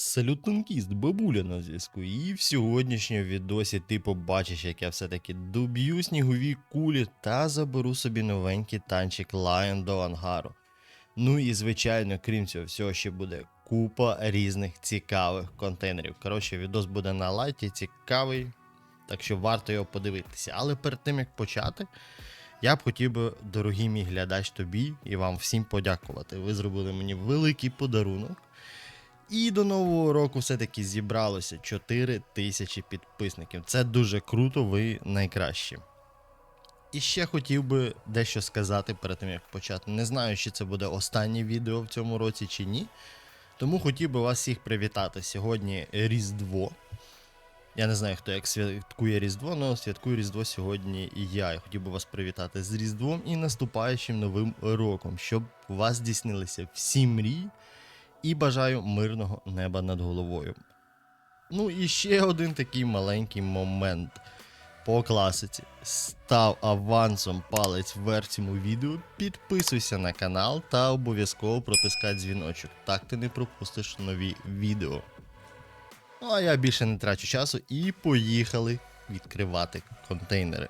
Салютункіст, бабуля на зв'язку. І в сьогоднішньому відосі ти побачиш, як я все-таки доб'ю снігові кулі та заберу собі новенький танчик Lion до ангару. Ну і звичайно, крім цього всього, ще буде купа різних цікавих контейнерів. Коротше, відос буде на лайті, цікавий, так що варто його подивитися. Але перед тим як почати, я б хотів би, дорогий мій глядач, тобі і вам всім подякувати. Ви зробили мені великий подарунок. І до нового року все-таки зібралося 4 тисячі підписників. Це дуже круто, ви найкращі. І ще хотів би дещо сказати перед тим, як почати. Не знаю, чи це буде останнє відео в цьому році чи ні. Тому хотів би вас всіх привітати. Сьогодні Різдво. Я не знаю, хто як святкує Різдво, але святкую Різдво сьогодні і я. Я хотів би вас привітати з Різдвом і наступаючим новим роком, щоб у вас здійснилися всі мрії і бажаю мирного неба над головою. Ну і ще один такий маленький момент. По класиці. Став авансом палець вверх цьому відео, підписуйся на канал та обов'язково протискай дзвіночок. Так ти не пропустиш нові відео. Ну а я більше не трачу часу і поїхали відкривати контейнери.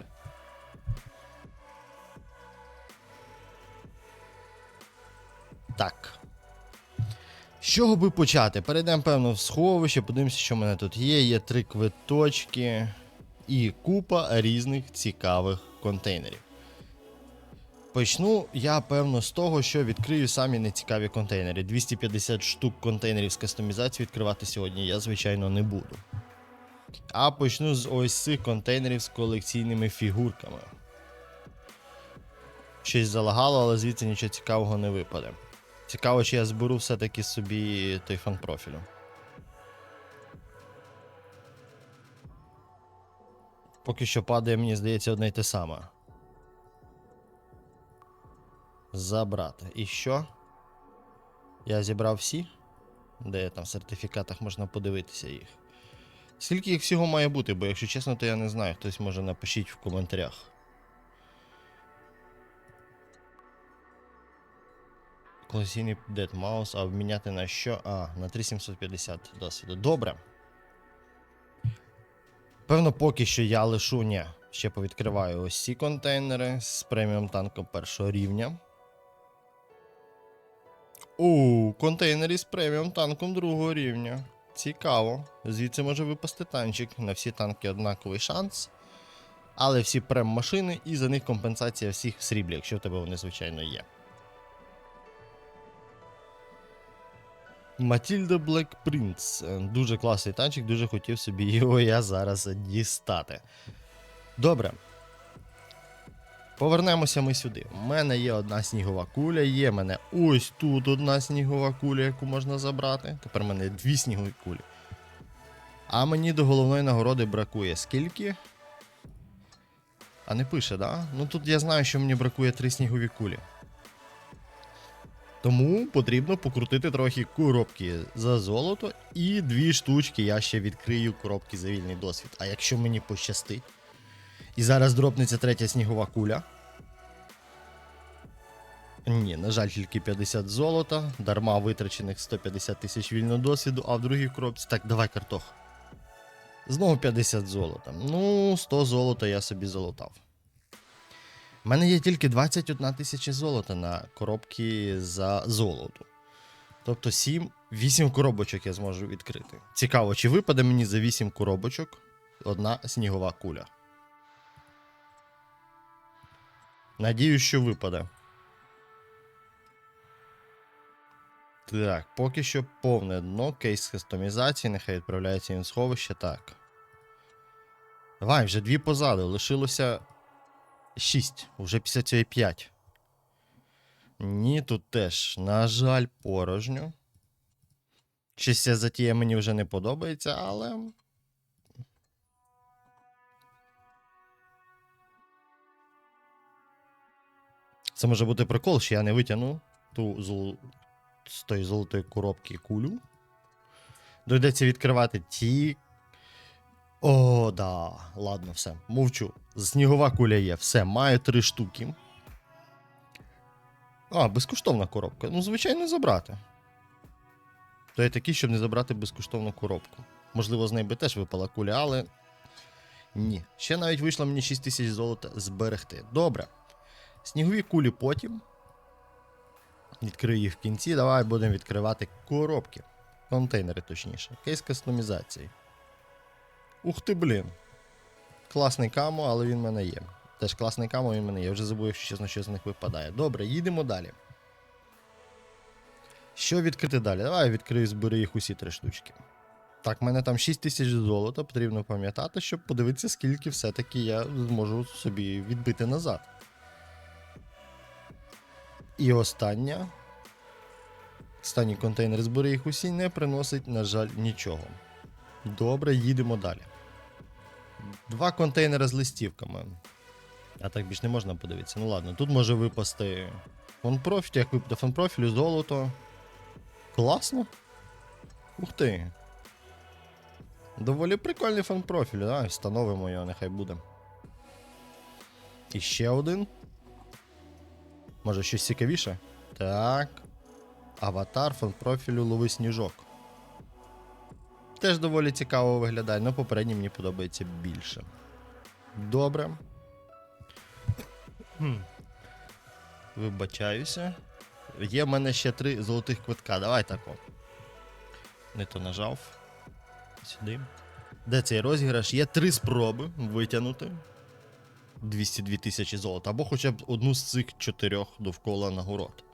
Так. З чого би почати? Перейдемо, певно, в сховище, подивимося, що в мене тут є. Є три квиточки і купа різних цікавих контейнерів. Почну я, певно, з того, що відкрию самі нецікаві контейнери. 250 штук контейнерів з кастомізації відкривати сьогодні я, звичайно, не буду. А почну з ось цих контейнерів з колекційними фігурками. Щось залагало, але звідси нічого цікавого не випаде. Цікаво, чи я зберу все-таки собі той фан профілю. Поки що падає, мені здається, одне й те саме. Забрати. І що? Я зібрав всі? Де там в сертифікатах можна подивитися їх. Скільки їх всього має бути, бо якщо чесно, то я не знаю. Хтось може напишіть в коментарях. Класійний Dead Mouse, а обміняти на що? А, на 3750 досвіду. Добре. Певно, поки що я лишу, ні. Ще повідкриваю ось ці контейнери з преміум танком першого рівня. У, контейнери з преміум танком другого рівня. Цікаво. Звідси може випасти танчик. На всі танки однаковий шанс. Але всі прем-машини і за них компенсація всіх в сріблі, якщо в тебе вони, звичайно, є. Матільда Black Prince. Е, Дуже класний танчик, дуже хотів собі його я зараз дістати. Добре. Повернемося ми сюди. У мене є одна снігова куля, є в мене ось тут одна снігова куля, яку можна забрати. Тепер в мене дві снігові кулі. А мені до головної нагороди бракує скільки? А не пише, да? Ну тут я знаю, що мені бракує три снігові кулі. Тому потрібно покрутити трохи коробки за золото, і дві штучки я ще відкрию коробки за вільний досвід. А якщо мені пощастить, і зараз дропнеться третя снігова куля. Ні, на жаль, тільки 50 золота, дарма витрачених 150 тисяч вільного досвіду, а в другій коробці. Так, давай картох. Знову 50 золота. Ну, 100 золота я собі залутав. У мене є тільки 21 тисяча золота на коробки за золото. Тобто 7, 8 коробочок я зможу відкрити. Цікаво, чи випаде мені за 8 коробочок одна снігова куля. Надіюсь, що випаде. Так, поки що повне дно, кейс кастомізації, нехай відправляється в сховище. Так. Давай, вже дві позаду. Лишилося 6, вже після цієї 5. Ні, тут теж, на жаль, порожньо. Щось ця затія мені вже не подобається, але. Це може бути прикол, що я не витягну ту золу... з тої золотої коробки кулю. Доведеться відкривати ті. О, да. Ладно, все. Мовчу. Снігова куля є. Все, маю три штуки. А, безкоштовна коробка. Ну, звичайно, забрати. То є такий, щоб не забрати безкоштовну коробку. Можливо, з неї би теж випала куля, але. Ні. Ще навіть вийшло мені 6 тисяч золота зберегти. Добре. Снігові кулі потім. Відкрию їх в кінці. Давай будемо відкривати коробки. Контейнери, точніше. Кейс кастомізації. Ух ти, блін. Класний камо, але він в мене є. Теж класний камо, він в мене є. Я вже забув, якщо чесно, що з них випадає. Добре, їдемо далі. Що відкрити далі? Давай я відкрию, збери їх усі три штучки. Так, в мене там 6 тисяч золота, потрібно пам'ятати, щоб подивитися, скільки все-таки я зможу собі відбити назад. І остання. Останній контейнер збери їх усі не приносить, на жаль, нічого. Добре, їдемо далі. Два контейнери з листівками. А так більш не можна подивитися. Ну ладно, тут може випасти фон профіль, як випаде фон профілю, золото. Класно. Ух ти. Доволі прикольний фон профіль, да? Встановимо його, нехай буде. І ще один. Може щось цікавіше? Так. Аватар фон профілю лови сніжок. Теж доволі цікаво виглядає, але попередній мені подобається більше. Добре. Вибачаюся. Є в мене ще три золотих квитка. Давай тако. Не то нажав. Сюди. Де цей розіграш? Є три спроби витягнути 202 тисячі золота, або хоча б одну з цих чотирьох довкола нагород.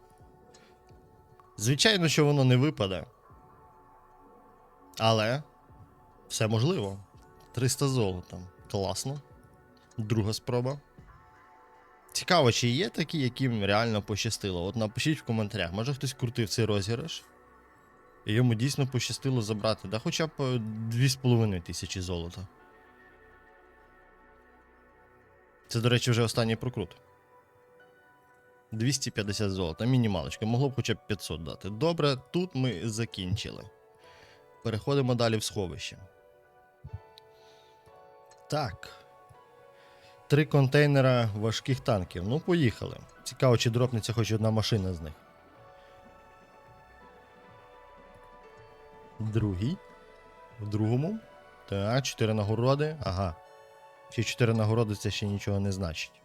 Звичайно, що воно не випаде. Але все можливо. 300 золота. Класно. Друга спроба. Цікаво, чи є такі, яким реально пощастило. От напишіть в коментарях, може хтось крутив цей розіграш. І йому дійсно пощастило забрати, да хоча б е, 2,5 тисячі золота. Це, до речі, вже останній прокрут. 250 золота, мінімалочка. Могло б хоча б 500 дати. Добре, тут ми закінчили. Переходимо далі в сховище. Так. Три контейнера важких танків. Ну, поїхали. Цікаво, чи дропнеться хоч одна машина з них. Другий. В другому. Так, чотири нагороди. Ага. Ще чотири нагороди це ще нічого не значить.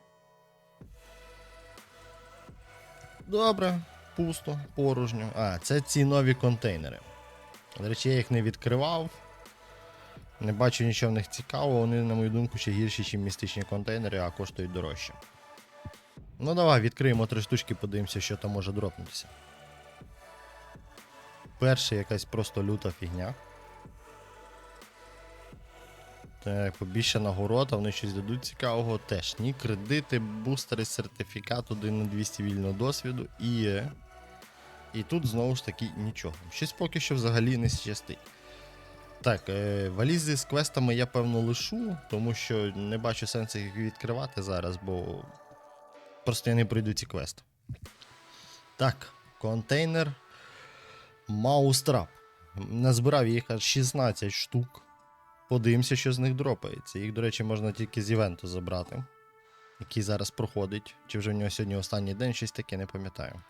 Добре, пусто, порожньо. А, це ці нові контейнери. До речі, я їх не відкривав. Не бачу нічого в них цікавого, вони, на мою думку, ще гірші, ніж містичні контейнери, а коштують дорожче. Ну давай, відкриємо три штучки, подивимося, що там може дропнутися. Перша якась просто люта фігня. Так, побільше нагород, а вони щось дадуть цікавого теж. Ні, кредити, бустери, сертифікат 1 на 200 вільного досвіду і. І тут знову ж таки нічого. Щось поки що взагалі не щастить. Так, е, валізи з квестами я певно лишу, тому що не бачу сенсу їх відкривати зараз, бо просто я не пройду ці квести. Так, контейнер Маустрап. Назбирав їх аж 16 штук. Подивимося, що з них дропається. Їх, до речі, можна тільки з івенту забрати, який зараз проходить. Чи вже в нього сьогодні останній день, щось таке, не пам'ятаю.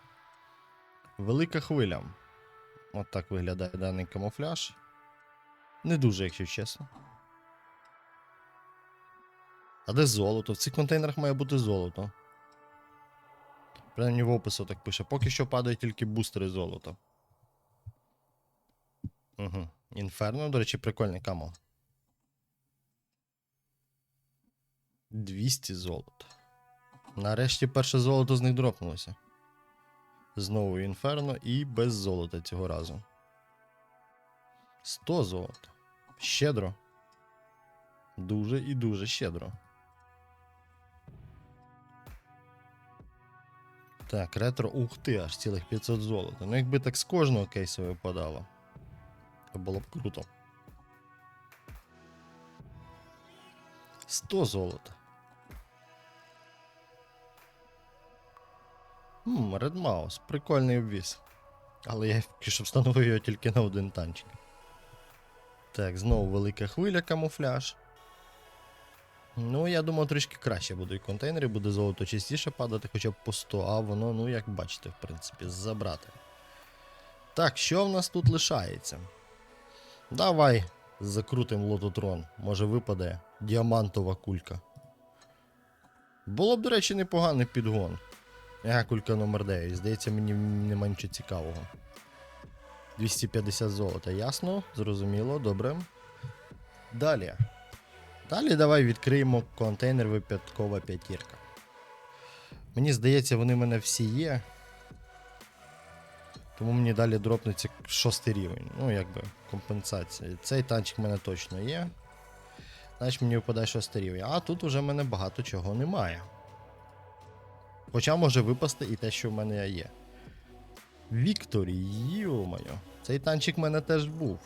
Велика хвиля. От так виглядає даний камуфляж. Не дуже, якщо чесно. А де золото? В цих контейнерах має бути золото. Принаймні в опису так пише. Поки що падають тільки бустери золота. Угу. Інферно, до речі, прикольний камо. 200 золота. Нарешті перше золото з них дропнулося. Знову інферно і без золота цього разу. 100 золота. Щедро. Дуже і дуже щедро. Так, ретро, ух ти, аж цілих 500 золота. Ну, якби так з кожного кейсу випадало. То було б круто. 100 золота. Хм, Red Mouse, прикольний обвіз. Але я що встановив його тільки на один танчик. Так, знову велика хвиля камуфляж. Ну, я думав, трішки краще будуть контейнери, буде золото частіше падати, хоча б по 100, а воно, ну, як бачите, в принципі, забрати. Так, що в нас тут лишається? Давай закрутим лототрон. Може випаде діамантова кулька. Було б, до речі, непоганий підгон. Яга кулька номер 9. Здається, мені нема нічого цікавого. 250 золота, ясно? Зрозуміло, добре. Далі. Далі давай відкриємо контейнер випадкова п'ятірка. Мені здається, вони в мене всі є. Тому мені далі дропнеться шостий рівень. Ну, якби компенсація. Цей танчик в мене точно є. Значить мені випадає шостий рівень. А тут уже в мене багато чого немає. Хоча може випасти і те, що в мене є. Віктор, йо-моє. Цей танчик в мене теж був.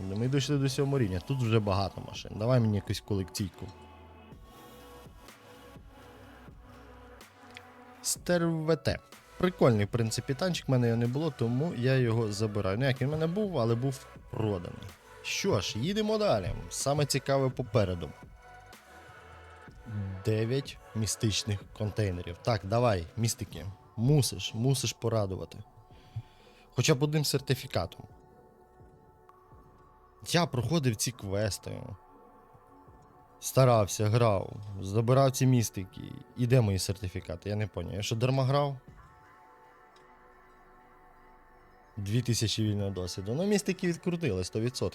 Ми дійшли до сьомого рівня. Тут вже багато машин. Давай мені якусь колекційку. Стервете. Прикольний, в принципі, танчик, в мене його не було, тому я його забираю. Ну як він в мене був, але був проданий. Що ж, їдемо далі. Саме цікаве попереду. 9 містичних контейнерів. Так, давай, містики. Мусиш, мусиш порадувати. Хоча б одним сертифікатом. Я проходив ці квести. Старався, грав, забирав ці містики. І де мої сертифікати? Я не поняв. Я що дарма грав? 2000 вільного досвіду. Ну, містики відкрутили 100%.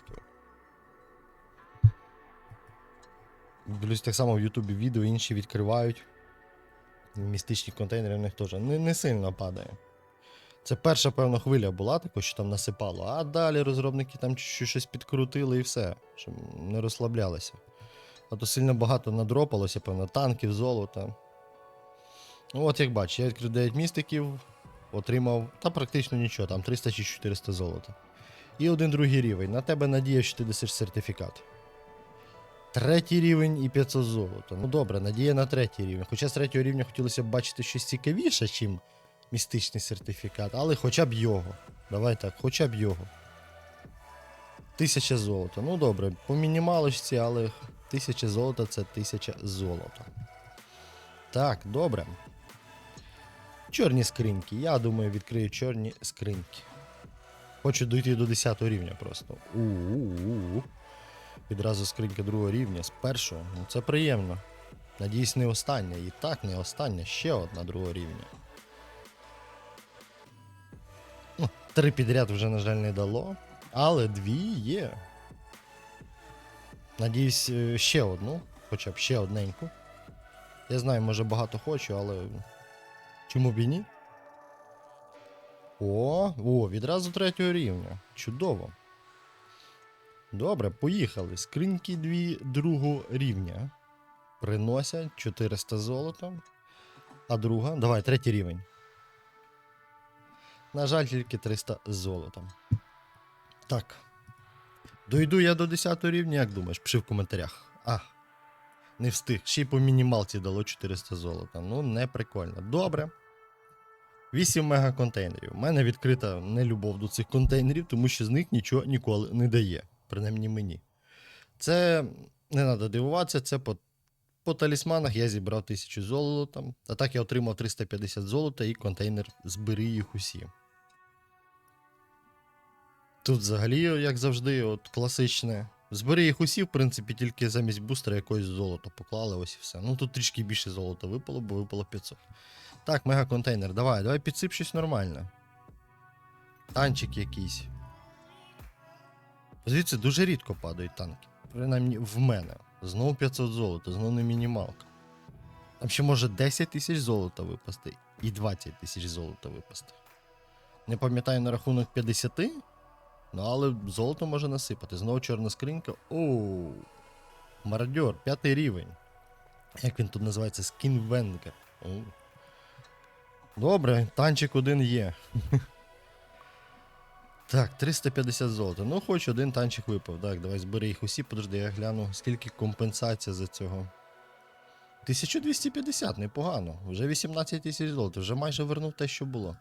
Дивлюсь так само в Ютубі відео інші відкривають. Містичні контейнери в них теж не, не сильно падає. Це перша, певно, хвиля була, така, що там насипало, а далі розробники там щось підкрутили і все, щоб не розслаблялися. А то сильно багато надропалося, певно, танків, золота. Ну, от як бачиш, я відкрив 9 містиків, отримав та практично нічого, там 300 чи 400 золота. І один другий рівень. На тебе надія, що ти досиш сертифікат. Третій рівень і 500 золота. Ну добре, надія на третій рівень. Хоча з третього рівня хотілося б бачити щось цікавіше, чим містичний сертифікат, але хоча б його. Давай так, хоча б його. Тисяча золота. Ну добре, по мінімалочці, але тисяча золота це тисяча золота. Так, добре. Чорні скриньки. Я думаю, відкрию чорні скриньки. Хочу дойти до 10 рівня просто. У-у-у. Відразу скринька другого рівня з першого. Ну це приємно. Надіюсь, не остання. І так, не остання, ще одна другого рівня. Ну, три підряд вже, на жаль, не дало. Але дві є. Надіюсь, е, ще одну, хоча б ще одненьку. Я знаю, може багато хочу, але. Чому б і ні? О, о, відразу третього рівня. Чудово. Добре, поїхали. Скриньки дві другого рівня. Приносять 400 золота. А друга. Давай, третій рівень. На жаль, тільки 300 золота. Так. Дойду я до 10 рівня, як думаєш? Пиши в коментарях. А. Не встиг. Ще й по мінімалці дало 400 золота. Ну, не прикольно. Добре. 8 мегаконтейнерів. У мене відкрита нелюбов до цих контейнерів, тому що з них нічого ніколи не дає. Принаймні мені. Це не треба дивуватися, це по, по талісманах я зібрав 1000 золота. А так я отримав 350 золота і контейнер збери їх усі. Тут взагалі, як завжди, от класичне. Збери їх усі, в принципі, тільки замість бустера якогось золота поклали, ось і все. Ну тут трішки більше золота випало, бо випало 500. Так, мегаконтейнер, давай, давай підсип щось нормальне. Танчик якийсь. Звідси дуже рідко падають танки. Принаймні в мене. Знову 500 золота, знову не мінімалка. Там ще може 10 тисяч золота випасти і 20 тисяч золота випасти. Не пам'ятаю на рахунок 50, ну але золото може насипати. Знову чорна скринька. Оу. Мародьор, п'ятий рівень. Як він тут називається? Скінвенгер. Оу. Добре, танчик один є. Так, 350 золота. Ну, хоч один танчик випав. Так, давай збери їх усі, подожди, я гляну, скільки компенсація за цього. 1250, непогано. Вже 18 тисяч золота, вже майже вернув те, що було.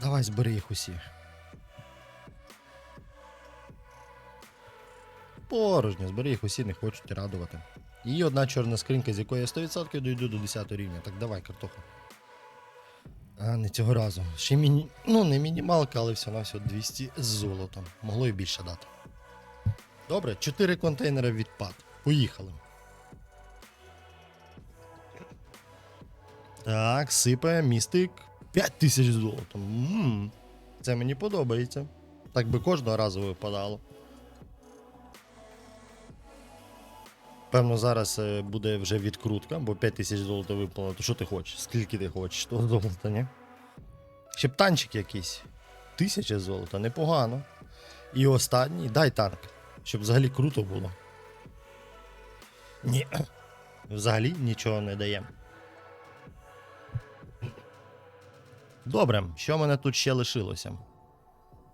Давай збери їх усі. Порожньо, збери їх усі, не хочуть радувати. І одна чорна скринька, з якої я 100% дойду до 10 рівня. Так давай, картоха. А, не цього разу. Ще міні... Ну, не мінімалка, але все на все 200 з золотом. Могло і більше дати. Добре, 4 контейнери відпад. Поїхали. Так, сипає містик 5000 золотом. м це мені подобається. Так би кожного разу випадало. Певно, зараз е, буде вже відкрутка, бо 5000 золота випало. То що ти хочеш? Скільки ти хочеш? Того золота, ні? Ще б танчик якийсь. Тисяча золота, непогано. І останній, дай танк. Щоб взагалі круто було. Ні. Взагалі нічого не даємо. Добре, що в мене тут ще лишилося?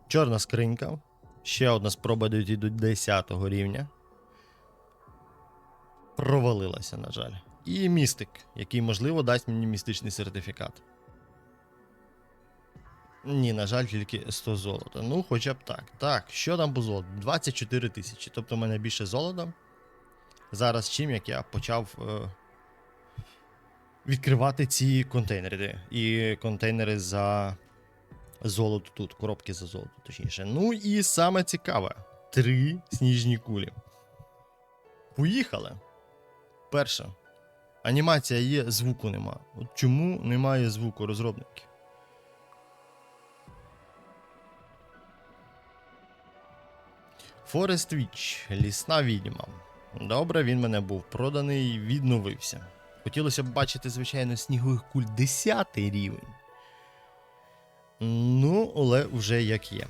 Чорна скринька. Ще одна спроба дійти до 10 рівня. Провалилася, на жаль. І містик, який, можливо, дасть мені містичний сертифікат. Ні, на жаль, тільки 100 золота. Ну, хоча б так. Так, що там по золоту? 24 тисячі. Тобто в мене більше золота. Зараз чим як я почав е, відкривати ці контейнери. І контейнери за золото тут, коробки за золото, точніше. Ну і саме цікаве: три сніжні кулі. Поїхали. Перше. Анімація є, звуку нема. От чому немає звуку розробників? Форест Віч, лісна відьма. Добре, він мене був проданий, відновився. Хотілося б бачити, звичайно, снігових куль 10 рівень. Ну, але вже як є.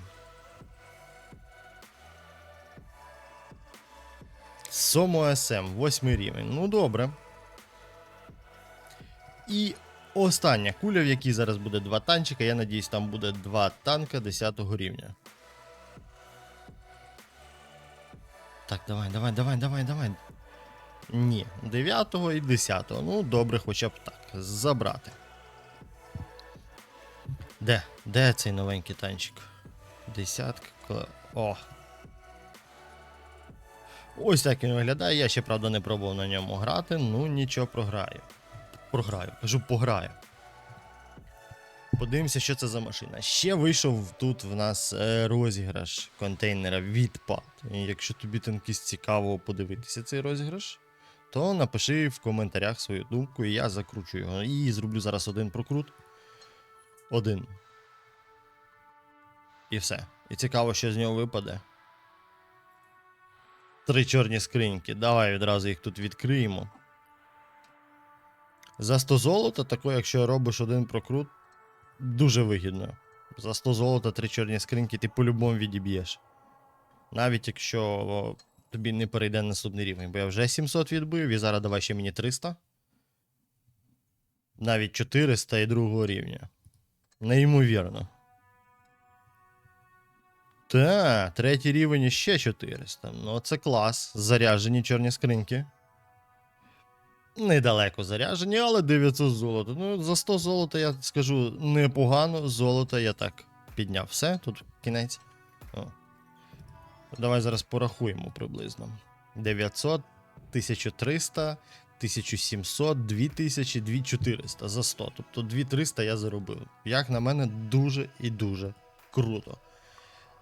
Сомо СМ, 8 рівень. Ну, добре. І остання куля, в якій зараз буде два танчика. Я надіюсь, там буде два танка 10 рівня. Так, давай, давай, давай, давай, давай. Ні, 9 і 10. Ну, добре, хоча б так. Забрати. Де? Де цей новенький танчик? Десятка. О. Ось так він виглядає. Я ще, правда, не пробував на ньому грати. Ну, нічого програю. Програю. Кажу, пограю. Подивимося, що це за машина. Ще вийшов тут в нас е, розіграш контейнера відпад. Якщо тобі танкіст цікаво подивитися цей розіграш, то напиши в коментарях свою думку, і я закручу його. І зроблю зараз один прокрут. Один. І все. І цікаво, що з нього випаде. Три чорні скриньки. Давай відразу їх тут відкриємо. За 100 золота, тако, якщо робиш один прокрут, дуже вигідно. За 100 золота, три чорні скриньки ти по-любому відіб'єш. Навіть якщо тобі не перейде наступний рівень, бо я вже 700 відбив, і зараз давай ще мені 300. Навіть 400 і другого рівня. Неймовірно. Та, третій рівень і ще 400. Ну, це клас. Заряджені чорні скриньки. Недалеко заряджені, але 900 золота. Ну, за 100 золота я скажу непогано. Золото я так підняв. Все, тут кінець. О. Давай зараз порахуємо приблизно. 900, 1300, 1700, 2000, 2400 за 100. Тобто 2300 я заробив. Як на мене, дуже і дуже круто.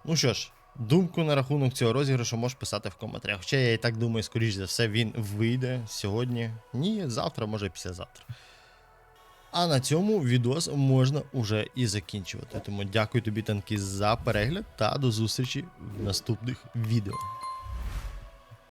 Ну що ж, думку на рахунок цього розіграшу можеш писати в коментарях. Хоча я і так думаю, скоріш за все, він вийде сьогодні. Ні, завтра, може післязавтра. А на цьому відос можна уже і закінчувати. Тому дякую тобі, танки, за перегляд та до зустрічі в наступних відео.